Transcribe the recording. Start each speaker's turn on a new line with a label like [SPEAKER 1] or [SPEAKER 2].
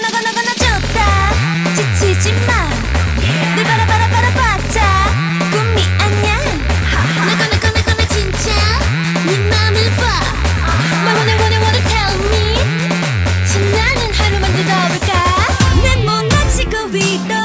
[SPEAKER 1] 나가, 나가, 나 졌다. 지치지 마늘 바라바라바라봤자. 꿈이 아냐 내꺼 내꺼 내꺼 내 진짜. 네 맘을 봐말 원해 원해 원해 tell me. 신나는 하루 만들어 볼까? 내 못난 지구 위도